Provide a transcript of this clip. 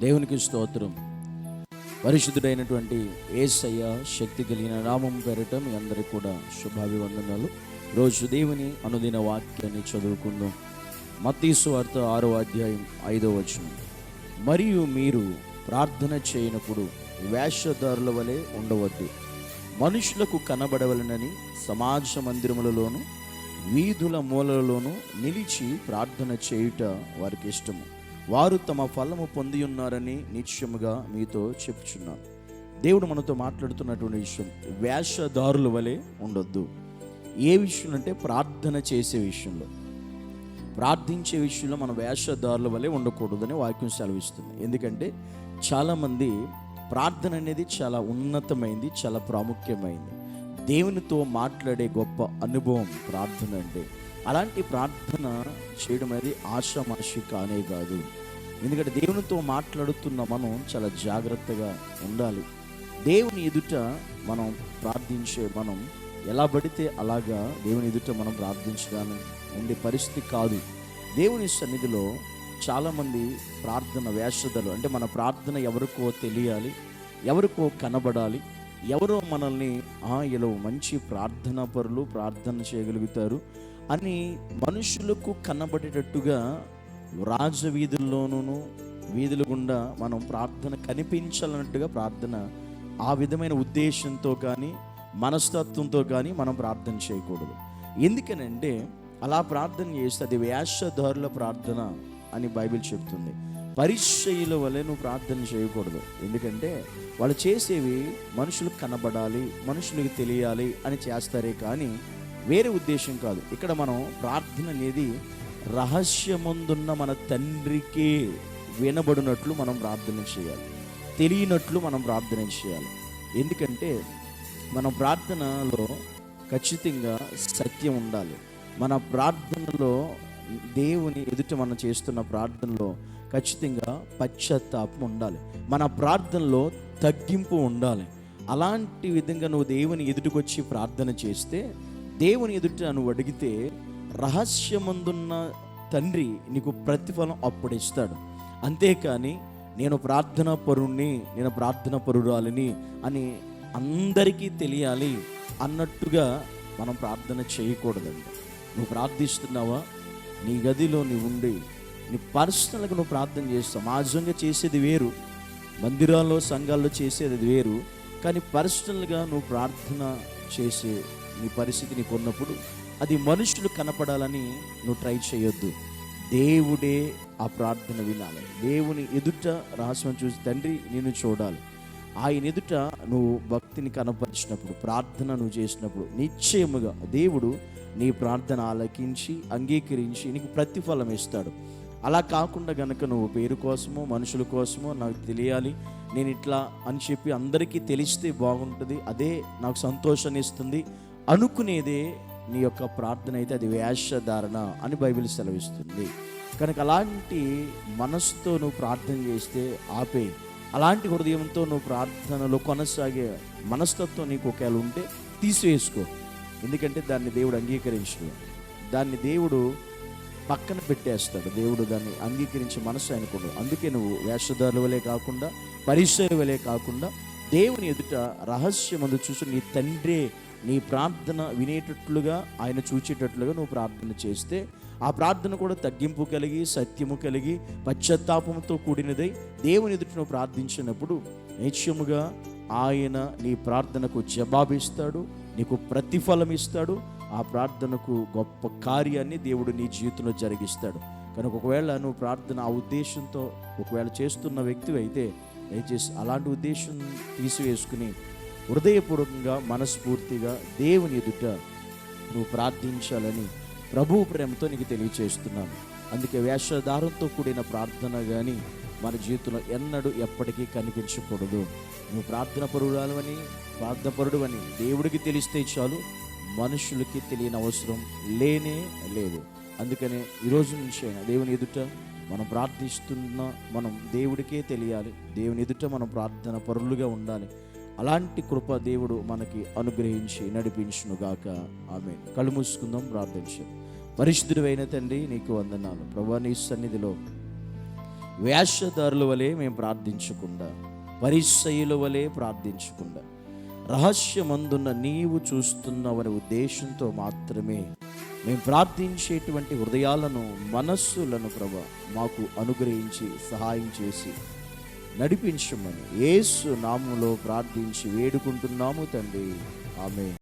దేవునికి స్తోత్రం. పరిశుద్ధుడైనటువంటి ఏసయ్య శక్తి కలిగిన నామం పేరట మీ అందరికి కూడా శుభాభివందనాలు. రోజు దేవుని అనుదిన వాక్యాన్ని చదువుకుందాం. మత్తీసు వార్త ఆరో అధ్యాయం ఐదో వచనం. మరియు మీరు ప్రార్థన చేయనప్పుడు వేషధారుల వలె ఉండవద్దు. మనుషులకు కనబడవలనని సమాజ మందిరములలోను వీధుల మూలలలోనూ నిలిచి ప్రార్థన చేయుట వారికి ఇష్టము. వారు తమ ఫలము పొంది ఉన్నారని నిశ్చయముగా మీతో చెప్పుచున్నాను. దేవుడు మనతో మాట్లాడుతున్నటువంటి విషయం వేషధారుల వలె ఉండొద్దు. ఏ విషయం అంటే ప్రార్థన చేసే విషయంలో. ప్రార్థించే విషయంలో మన వేషధారుల వలె ఉండకూడదని వాక్యం సెలవిస్తుంది. ఎందుకంటే చాలామంది ప్రార్థన అనేది చాలా ఉన్నతమైంది చాలా ప్రాముఖ్యమైంది. దేవునితో మాట్లాడే గొప్ప అనుభవం ప్రార్థన అంటే. అలాంటి ప్రార్థన చేయడం అనేది ఆశ మనిషి కానే కాదు. ఎందుకంటే దేవునితో మాట్లాడుతున్న మనం చాలా జాగ్రత్తగా ఉండాలి. దేవుని ఎదుట మనం ప్రార్థించే మనం ఎలా పడితే అలాగా దేవుని ఎదుట మనం ప్రార్థించగానే ఉండే పరిస్థితి కాదు. దేవుని సన్నిధిలో చాలామంది ప్రార్థన వేషధలు అంటే మన ప్రార్థన ఎవరికో తెలియాలి ఎవరికో కనబడాలి ఎవరో మనల్ని "ఆ, ఇలా మంచి ప్రార్థనా పరులు ప్రార్థన చేయగలుగుతారు అని మనుషులకు కనబడేటట్టుగా రాజవీధుల్లోనూ వీధుల గుండా మనం ప్రార్థన కనిపించాలన్నట్టుగా ప్రార్థన ఆ విధమైన ఉద్దేశంతో కానీ మనస్తత్వంతో కానీ మనం ప్రార్థన చేయకూడదు. ఎందుకనంటే అలా ప్రార్థన చేస్తే అది వేషధారుల ప్రార్థన అని బైబిల్ చెప్తుంది. పరిచయుల వలె నువ్వు ప్రార్థన చేయకూడదు. ఎందుకంటే వాళ్ళు చేసేవి మనుషులకు కనబడాలి మనుషులకు తెలియాలి అని చేస్తారే కానీ వేరే ఉద్దేశం కాదు. ఇక్కడ మనం ప్రార్థన అనేది రహస్యముందున్న మన తండ్రికి వినబడినట్లు మనం ప్రార్థన చేయాలి. తెలియనట్లు మనం ప్రార్థన చేయాలి. ఎందుకంటే మన ప్రార్థనలో ఖచ్చితంగా సత్యం ఉండాలి. మన ప్రార్థనలో దేవుని ఎదుట మనం చేస్తున్న ప్రార్థనలో ఖచ్చితంగా పశ్చాత్తాపం ఉండాలి. మన ప్రార్థనలో తగ్గింపు ఉండాలి. అలాంటి విధంగా నువ్వు దేవుని ఎదుటికొచ్చి ప్రార్థన చేస్తే దేవుని ఎదుట నువ్వు అడిగితే రహస్యమందున్న తండ్రి నీకు ప్రతిఫలం అప్పుడు ఇస్తాడు అంతేకాని నేను ప్రార్థనా పరుణ్ణి నేను ప్రార్థన పరురాలిని అని అందరికీ తెలియాలి అన్నట్టుగా మనం ప్రార్థన చేయకూడదండి. నువ్వు ప్రార్థిస్తున్నావా? నీ గదిలో నీ ఉండి నీ పర్సనల్గా నువ్వు ప్రార్థన చేస్తావు. సమాజంగా చేసేది వేరు మందిరాల్లో సంఘాల్లో చేసేది వేరు కానీ పర్సనల్గా నువ్వు ప్రార్థన చేసే నీ పరిస్థితి నీకు ఉన్నప్పుడు అది మనుషులు కనపడాలని నువ్వు ట్రై చేయొద్దు. దేవుడే ఆ ప్రార్థన వినాలి. దేవుని ఎదుట రహస్యం చూసి తండ్రి నేను చూడాలి. ఆయన ఎదుట నువ్వు భక్తిని కనపరిచినప్పుడు ప్రార్థన నువ్వు చేసినప్పుడు నిశ్చయముగా దేవుడు నీ ప్రార్థన ఆలకించి అంగీకరించి నీకు ప్రతిఫలం ఇస్తాడు. అలా కాకుండా గనక నువ్వు పేరు కోసమో మనుషుల కోసమో నాకు తెలియాలి నేను ఇట్లా అని చెప్పి అందరికీ తెలిస్తే బాగుంటుంది అదే నాకు సంతోషాన్ని ఇస్తుంది అనుకునేదే నీ యొక్క ప్రార్థన అయితే అది వేషధారణ అని బైబిల్ సెలవిస్తుంది. కనుక అలాంటి మనసుతో నువ్వు ప్రార్థన చేస్తే ఆపే అలాంటి హృదయంతో నువ్వు ప్రార్థనలో కొనసాగే మనస్తత్వం నీకు ఒకవేళ ఉంటే తీసివేసుకో. ఎందుకంటే దాన్ని దేవుడు అంగీకరించడు. దాన్ని దేవుడు పక్కన పెట్టేస్తాడు. దేవుడు దాన్ని అంగీకరించే మనసు అనుకోడు అందుకే నువ్వు వేషధారుల వలె కాకుండా పరిచయ వలె కాకుండా దేవుని ఎదుట రహస్యమందు చూసి నీ తండ్రే నీ ప్రార్థన వినేటట్లుగా ఆయన చూచేటట్లుగా నువ్వు ప్రార్థన చేస్తే ఆ ప్రార్థన కూడా తగ్గింపు కలిగి సత్యము కలిగి పశ్చాత్తాపంతో కూడినదై దేవుని ఎదుటను ప్రార్థించినప్పుడు నిత్యముగా ఆయన నీ ప్రార్థనకు జవాబిస్తాడు నీకు ప్రతిఫలం ఇస్తాడు ఆ ప్రార్థనకు గొప్ప కార్యాన్ని దేవుడు నీ జీవితంలో జరిగిస్తాడు. కనుక ఒకవేళ నువ్వు ప్రార్థన ఆ ఉద్దేశంతో ఒకవేళ చేస్తున్న వ్యక్తి అయితే దయచేసి అలాంటి ఉద్దేశం తీసివేసుకుని హృదయపూర్వకంగా మనస్ఫూర్తిగా దేవుని ఎదుట నువ్వు ప్రార్థించాలని ప్రభు ప్రేమతో నీకు తెలియచేస్తున్నాను. అందుకే వేషధారంతో కూడిన ప్రార్థన కానీ మన జీవితంలో ఎన్నడూ ఎప్పటికీ కనిపించకూడదు. నువ్వు ప్రార్థన పరుడాలని ప్రార్థన పరుడు అని దేవుడికి తెలిస్తే చాలు మనుషులకి తెలియని అవసరం లేనే లేదు. అందుకనే ఈరోజు నుంచి అయినా దేవుని ఎదుట మనం ప్రార్థిస్తున్న మనం దేవుడికే తెలియాలి. దేవుని ఎదుట మనం ప్రార్థన పరులుగా ఉండాలి. అలాంటి కృప దేవుడు మనకి అనుగ్రహించి నడిపించునుగాక. ఆమె కళ్ళు మూసుకుందాం ప్రార్థించాం పరిశుద్ధుడైన తండ్రి నీకు వందనాలు. ప్రభా నీ సన్నిధిలో వేషధారుల వలె మేము ప్రార్థించకుండా పరిశైల వలె ప్రార్థించకుండా రహస్యమందున్న నీవు చూస్తున్నావనే ఉద్దేశంతో మాత్రమే మేము ప్రార్థించేటువంటి హృదయాలను మనస్సులను ప్రభ మాకు అనుగ్రహించి సహాయం చేసి నడిపించమని. ఏసు నామములో ప్రార్థించి వేడుకుంటున్నాము తండ్రి. ఆమె